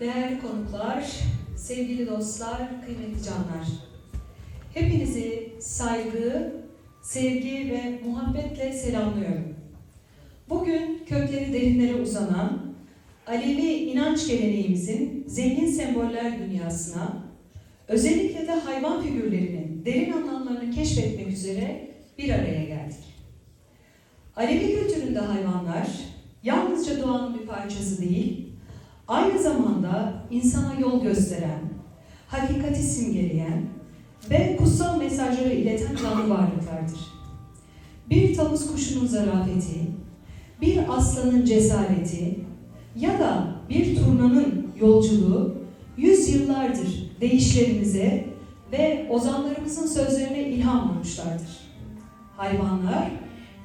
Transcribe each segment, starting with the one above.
Değerli konuklar, sevgili dostlar, kıymetli canlar. Hepinizi saygı, sevgi ve muhabbetle selamlıyorum. Bugün kökleri derinlere uzanan Alevi inanç geleneğimizin zengin semboller dünyasına, özellikle de hayvan figürlerinin derin anlamlarını keşfetmek üzere bir araya geldik. Alevi kültüründe hayvanlar yalnızca doğanın bir parçası değil, aynı zamanda insana yol gösteren, hakikati simgeleyen ve kutsal mesajları ileten canlı varlıklardır. Bir tavus kuşunun zarafeti, bir aslanın cesareti ya da bir turnanın yolculuğu yüzyıllardır deyişlerimize ve ozanlarımızın sözlerine ilham olmuşlardır. Hayvanlar,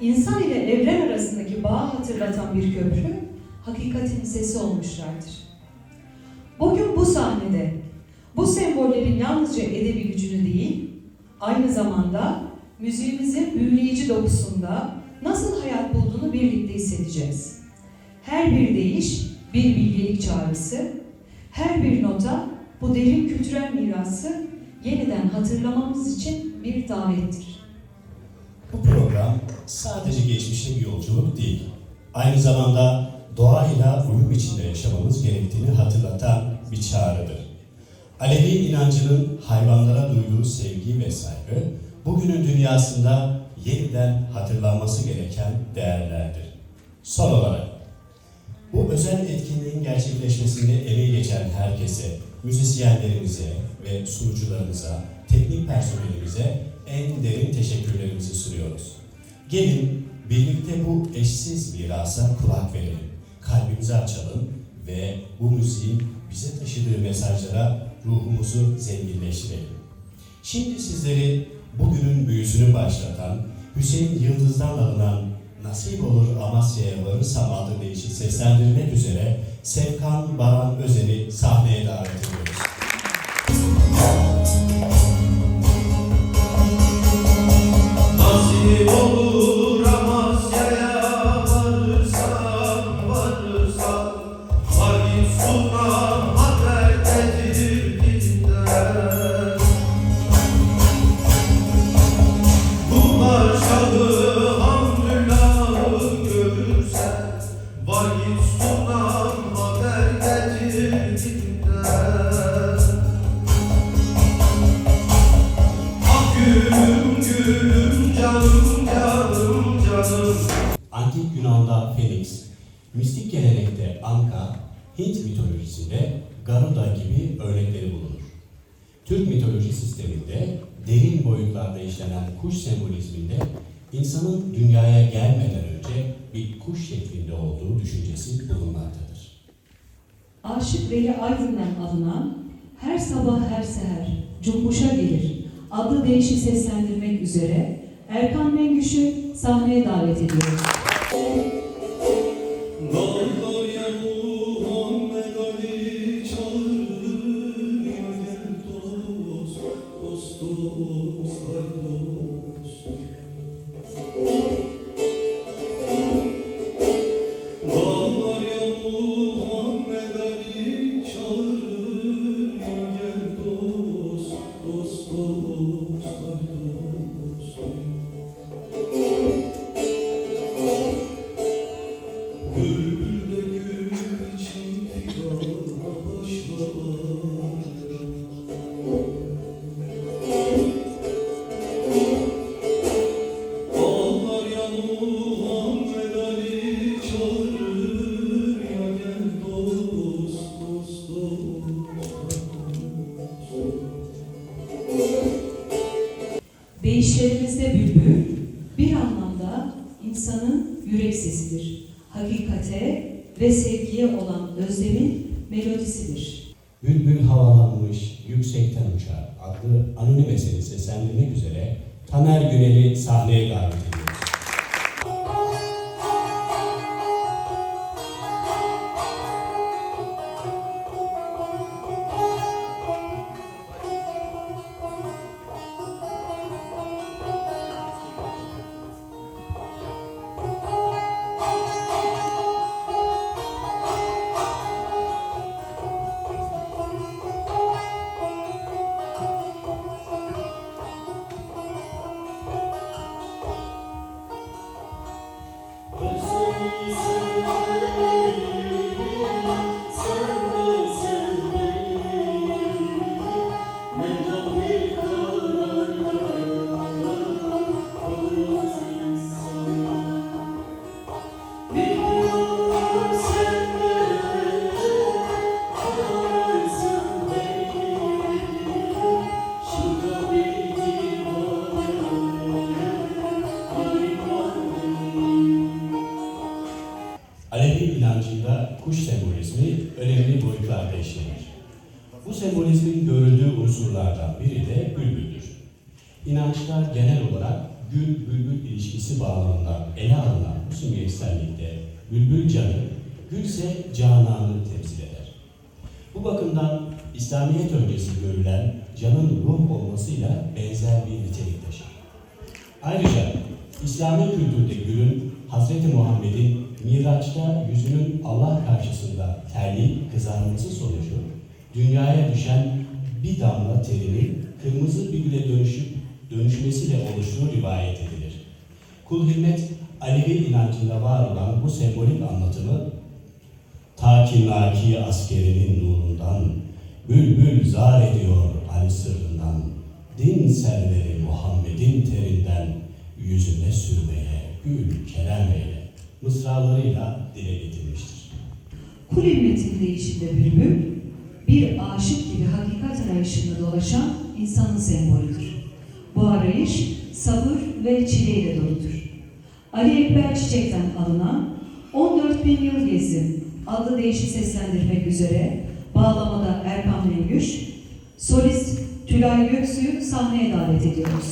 insan ile evren arasındaki bağı hatırlatan bir köprü, hakikatin sesi olmuşlardır. Bugün bu sahnede bu sembollerin yalnızca edebi gücünü değil, aynı zamanda müziğimizin büyüleyici dokusunda nasıl hayat bulduğunu birlikte hissedeceğiz. Her bir deyiş bir bilgelik çağrısı, her bir nota bu derin kültürel mirası yeniden hatırlamamız için bir davettir. Bu program sadece geçmişe bir yolculuk değil, aynı zamanda doğayla uyum içinde yaşamamız gerektiğini hatırlatan bir çağrıdır. Alevi inancının hayvanlara duyduğu sevgi ve saygı, bugünün dünyasında yeniden hatırlanması gereken değerlerdir. Son olarak, bu özel etkinliğin gerçekleşmesinde emeği geçen herkese, müzisyenlerimize ve sunucularımıza, teknik personelimize en derin teşekkürlerimizi sunuyoruz. Gelin birlikte bu eşsiz mirasa kulak verelim, kalbimizi açalım ve bu müziğin bize taşıdığı mesajlara ruhumuzu zenginleştirelim. Şimdi sizleri bugünün büyüsünü başlatan, Hüseyin Yıldız'dan alınan Nasip olur Amasya'ya varırsam adlı değişik seslendirmek üzere Sevkan Baran Özel'i sahneye davet ediyoruz. Kuş sembolizminde insanın dünyaya gelmeden önce bir kuş şeklinde olduğu düşüncesi bulunmaktadır. Aşık Veli Aydın'dan alınan Her Sabah Her Seher Cumbuş'a Gelir adlı deyişi seslendirmek üzere Erkan Mengüş'ü sahneye davet ediyorum. Dağlar ya Muhammed Deyişlerimizde bülbül bir anlamda insanın yürek sesidir. Hakikate ve sevgiye olan özlemin melodisidir. Bülbül havalanmış, yüksekten uçar adlı anonim eseri seslendirmek üzere Taner Günel'i sahneye davet ediyoruz. İslamiyet öncesi görülen canın ruh olmasıyla benzer bir nitelik taşır. Ayrıca İslami kültürde gülün Hz. Muhammed'in Miraç'ta yüzünün Allah karşısında terleyip kızarması sonucu dünyaya düşen bir damla terinin kırmızı bir güle dönüşüp dönüşmesiyle oluştuğu rivayet edilir. Kul himmet Alevi inancında var olan bu sembolik anlatımı ta ki naki askerinin nurundan bülbül zar ediyor Ali sırrından din serveri Muhammed'in terinden yüzüne sürmeye gül kerem eyle mısralarıyla dile getirmiştir. Kul ümmetin değişinde bülbül, bir aşık gibi hakikat arayışında dolaşan insanın sembolüdür. Bu arayış sabır ve çileyle doludur. Ali Ekber Çiçek'ten alınan 14 bin yıl gezdim adlı deyişi seslendirmek üzere bağlamada Erkan Mengüş, solist Tülay Göksu'yu sahneye davet ediyoruz.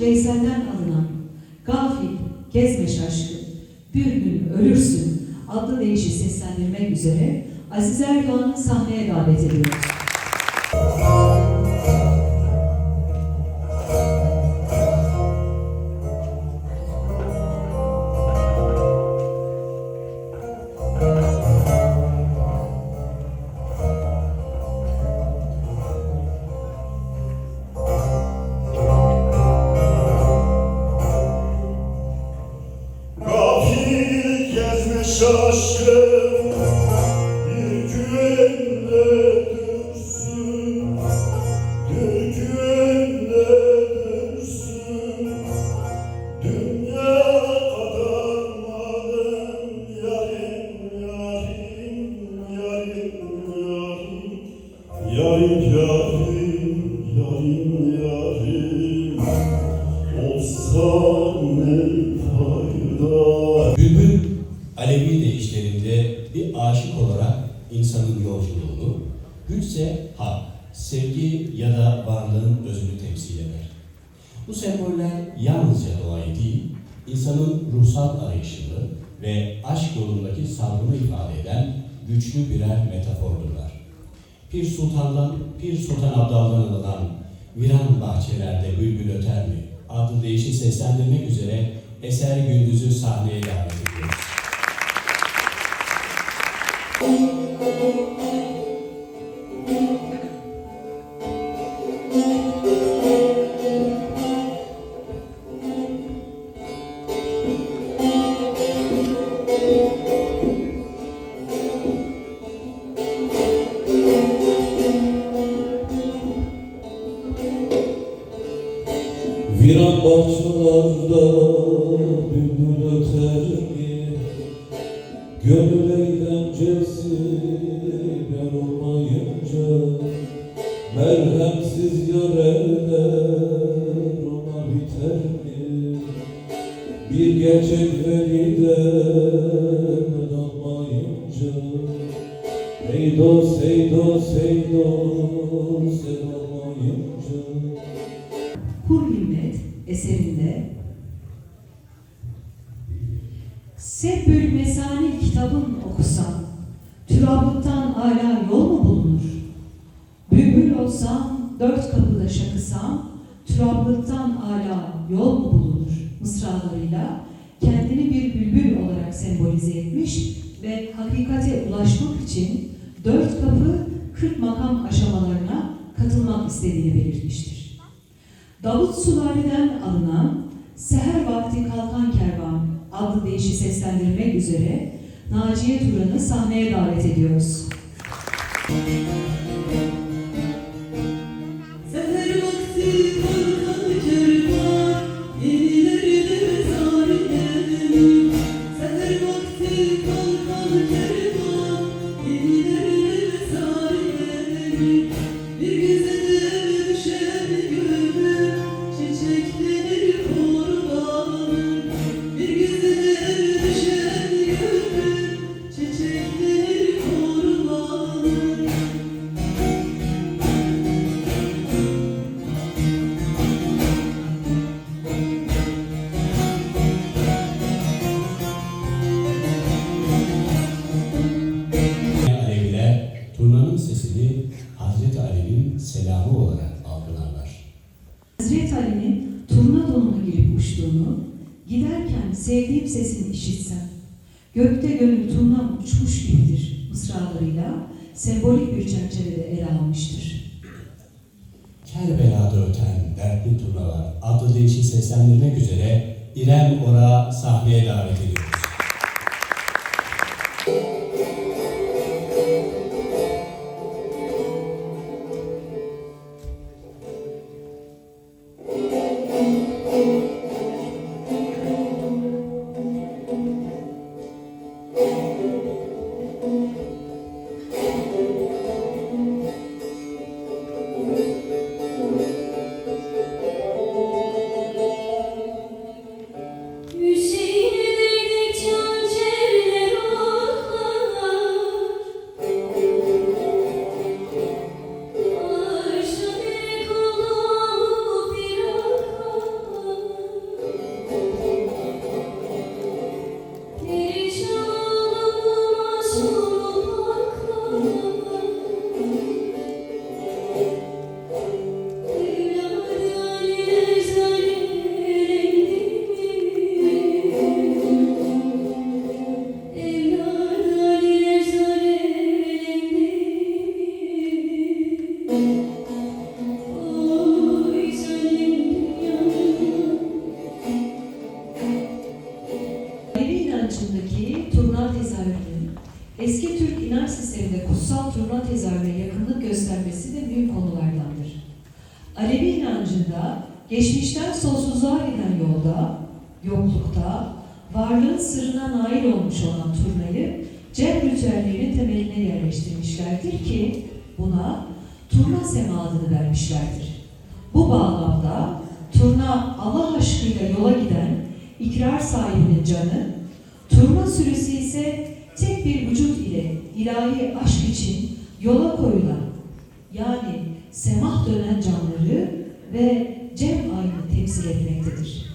Veysel'den alınan Gafil, gezme şaşkın, bir gün ölürsün adlı deyişi seslendirmek üzere Aziz Erdoğan'ı sahneye davet ediyoruz. Bu semboller yalnızca doğayı değil, insanın ruhsal arayışını ve aşk yolundaki sabrını ifade eden güçlü birer metafordurlar. Pir Sultan'dan, Pir Sultan Abdal'dan alınan Viran bahçelerde bülbül öter mi? adlı deyişi seslendirmek üzere Eser Gündüz'ü sahneye davet ediyoruz. Olsam, dört kapıda şakısam, Turablıktan ala yol mu bulunur mısralarıyla kendini bir bülbül olarak sembolize etmiş ve hakikate ulaşmak için dört kapı kırk makam aşamalarına katılmak istediğini belirtmiştir. Davut Sulari'den alınan Seher Vakti Kalkan Kervan adlı deyişi seslendirmek üzere Naciye Turan'ı sahneye davet ediyoruz. Müzik için yola koyulan yani semah dönen canları ve cem ayını temsil etmektedir.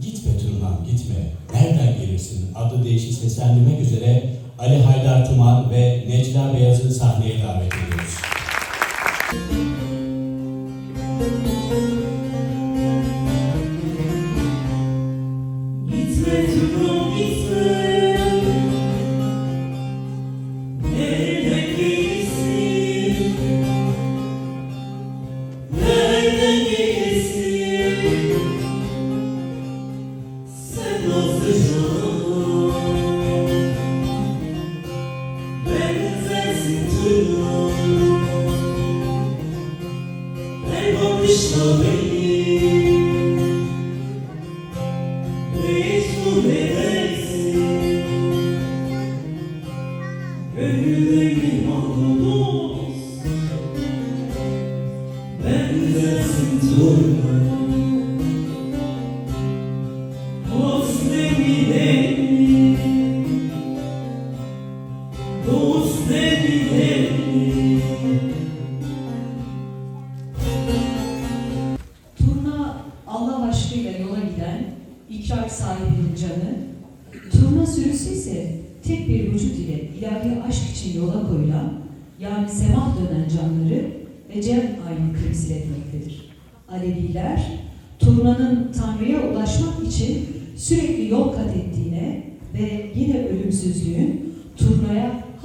Gitme tırman gitme, nereden gelirsin adlı değişik seslendirmek üzere Ali Haydar Tuman ve Necla Beyaz'ı sahneye davet ediyoruz.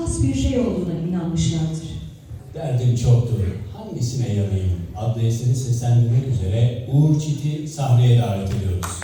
Has bir şey olduğuna inanmışlardır. Derdim çoktur, hangisine yanayım adlı eseri seslendirmek üzere Uğur Çit'i sahneye davet ediyoruz.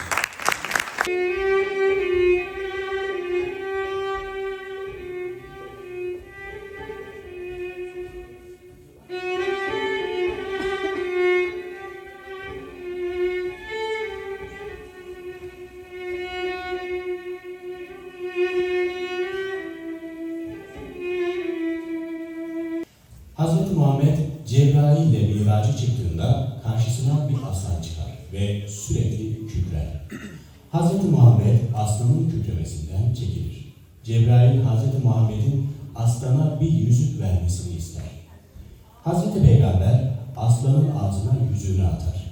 Cebrail Hz. Muhammed'in aslana bir yüzük vermesini ister. Hz. Peygamber aslanın ağzına yüzüğünü atar.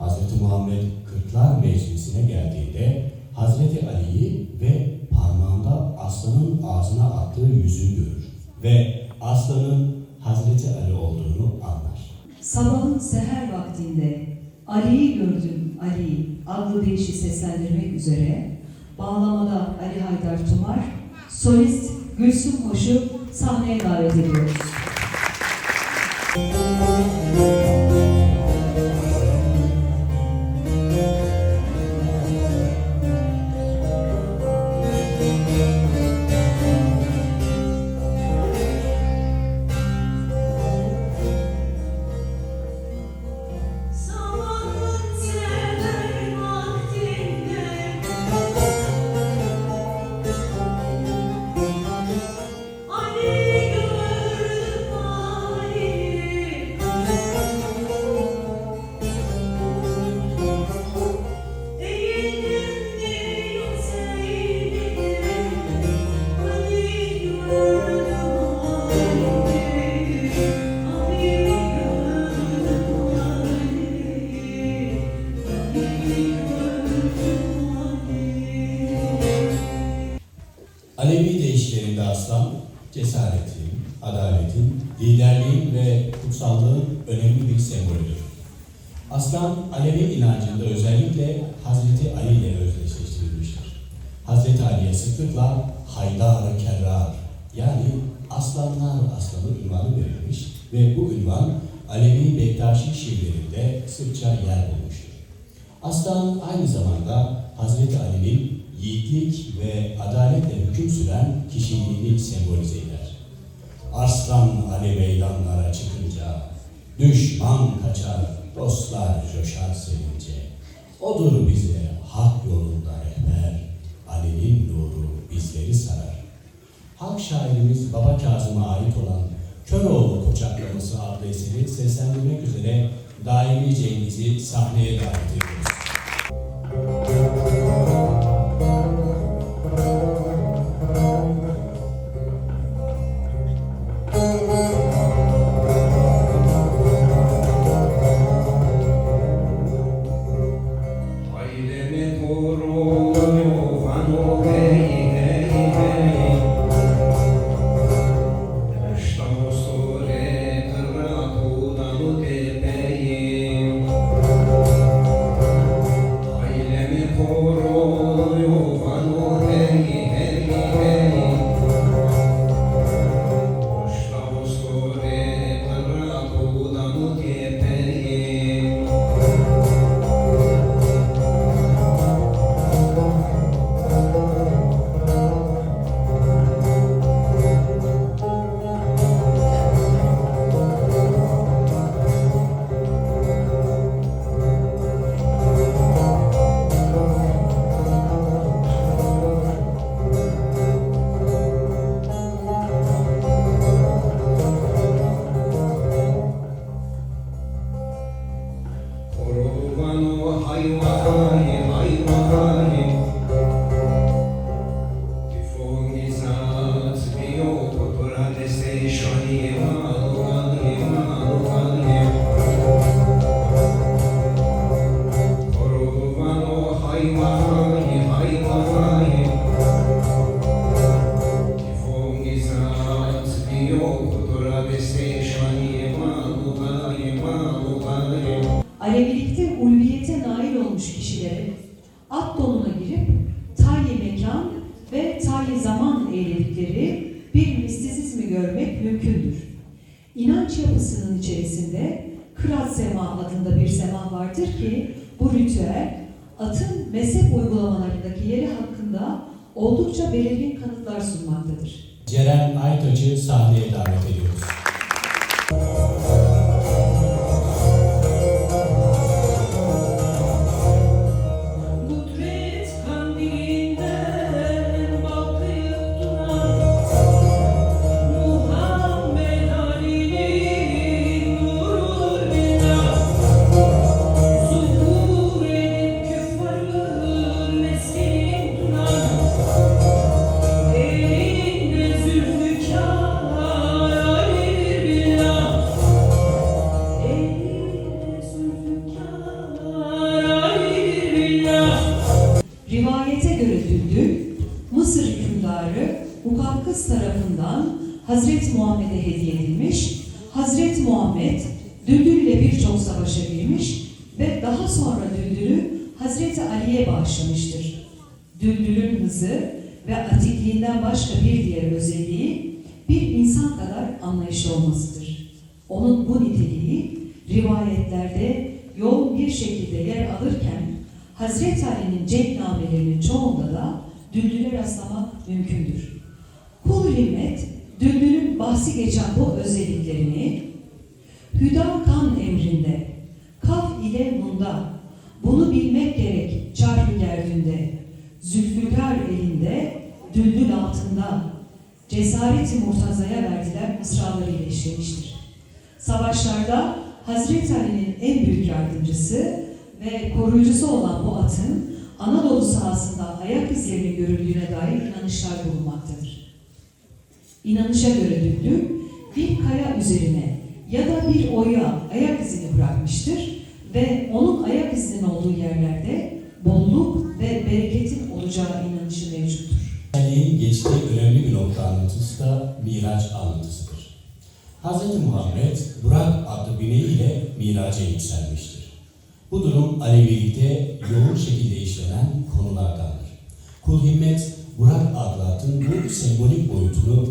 Hz. Muhammed Kırklar Meclisi'ne geldiğinde Hazreti Ali'yi ve parmağında aslanın ağzına attığı yüzüğü görür ve aslanın Hazreti Ali olduğunu anlar. Sabahın seher vaktinde Ali'yi gördüm Ali adlı deyişi seslendirmek üzere bağlamada Ali Haydar Tumar, solist Gülsüm Hoş'u sahneye davet ediyoruz. Bektaşi şiirlerinde sıkça yer bulmuştur. Aslan aynı zamanda Hazreti Ali'nin yiğitlik ve adaletle hüküm süren kişiliğini sembolize eder. Arslan Ali meydanlara çıkınca, düşman kaçar, dostlar coşar sevince. Odur bize hak yolunda rehber, Ali'nin nuru bizleri sarar. Halk şairimiz Baba Kazım'a ait olan Köroğlu Koçaklaması adlı eseri seslendirmek üzere Daimi Cengiz'i sahneye davet ediyoruz. Uygulamalarındaki yeri hakkında oldukça belirgin kanıtlar sunmaktadır. Ceren Aytaç'ı sahneye davet ediyoruz. Muhammed Düldül ile birçok savaşa girmiş ve daha sonra Düldül'ü Hazreti Ali'ye bağışlamıştır. Düldül'ün hızı ve atikliğinden başka bir diğer özelliği bir insan kadar anlayışlı olmasıdır. Onun bu niteliği rivayetlerde yoğun bir şekilde yer alırken Hazreti Ali'nin cengamelerinin çoğunda da Düldül'e rastlamak mümkündür. Kul himmet, Düldül'ün bahsi geçen bu özelliklerini Hüda kan emrinde, kaf ile nunda, bunu bilmek gerek çarpı gerdünde, Zülfikar elinde, Düldül altında, cesareti murtazaya verdiler mısralarıyla işlemiştir. Savaşlarda Hazreti Ali'nin en büyük yardımcısı ve koruyucusu olan bu atın Anadolu sahasında ayak izlerinin görüldüğüne dair inanışlar bulunmaktadır. İnanışa göre Düldül bir kaya üzerine ya da bir oya ayak izini bırakmıştır ve onun ayak izinin olduğu yerlerde bolluk ve bereketin olacağı inanışı mevcuttur. Ali'nin geçtiği önemli bir nokta anlatısı da Miraç anlatısıdır. Hz. Muhammed Burak adlı bineğiyle miraca yükselmiştir. Bu durum Alevilikte yoğun şekilde işlenen konulardandır. Kul himmet Burak adlı bu sembolik boyutunu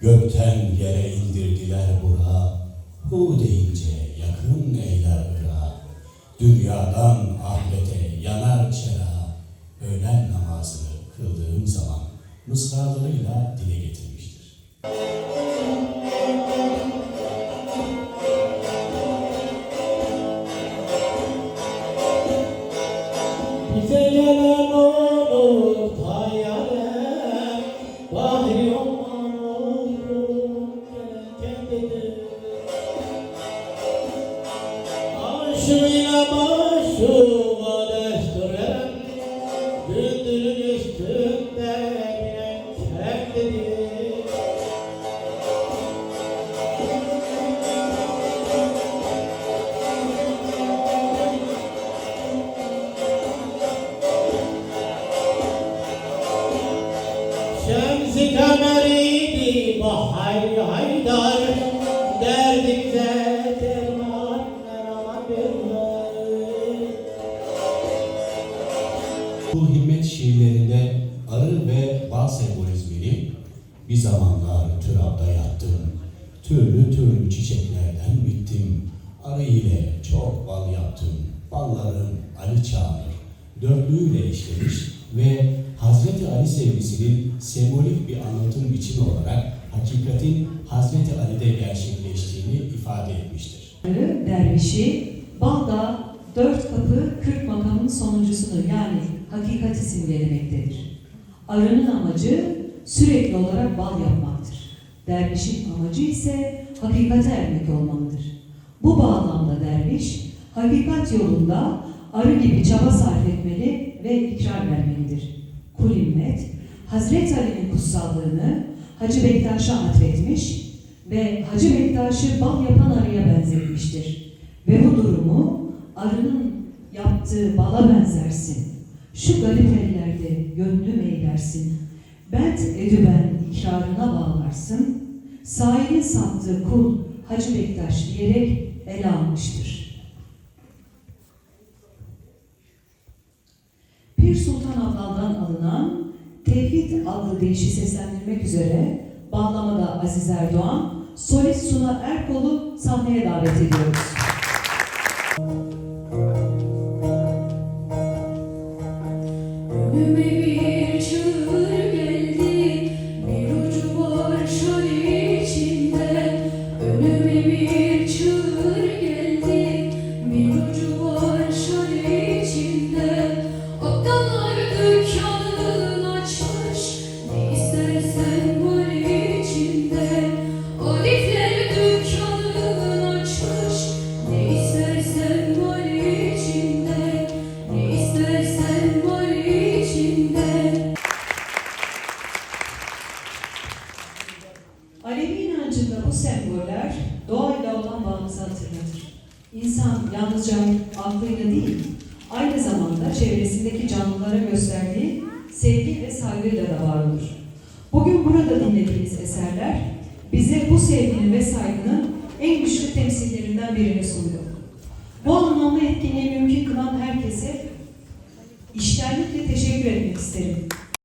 gökten yere indirdiler Burak'ı, hu deyince yakın eyler Irak'ı. Dünyadan ahirete yanar çera, öğlen namazını kıldığım zaman mısralarıyla dile getirmiştir. Kul himmet şiirlerinde arı ve bal sembolizmini bir zamanlar türabda yattım. Türlü türlü çiçeklerden bittim. Arı ile çok bal yaptım. Ballarım Ali çağırır. Dörtlüğüyle işlemiş ve Hazreti Ali sevgisinin sembolik bir anlatım biçimi olarak hakikatin Hazreti Ali'de gerçekleştiğini ifade etmiştir. Arı, dervişi, balda dört kapı kırk makamın sonuncusunu yani hakikati simgelemektedir. Arının amacı sürekli olarak bal yapmaktır. Dervişin amacı ise hakikate ermek olmalıdır. Bu bağlamda derviş, hakikat yolunda arı gibi çaba sarf etmeli ve ikrar vermelidir. Kul himmet, Hazreti Ali'nin kutsallığını Hacı Bektaş'a atfetmiş ve Hacı Bektaş'ı bal yapan arıya benzetmiştir. Ve bu durumu arının yaptığı bala benzersin. Şu garip ellerde gönlüm eylersin. Bent edüben ikrarına bağlarsın. Sahilin sattığı kul Hacı Bektaş diyerek ele almıştır. Pir Sultan Abdal'dan alınan Tevhid adlı deyişi seslendirmek üzere bağlamada Aziz Erdoğan, solist Suna Erkol'u sahneye davet ediyoruz.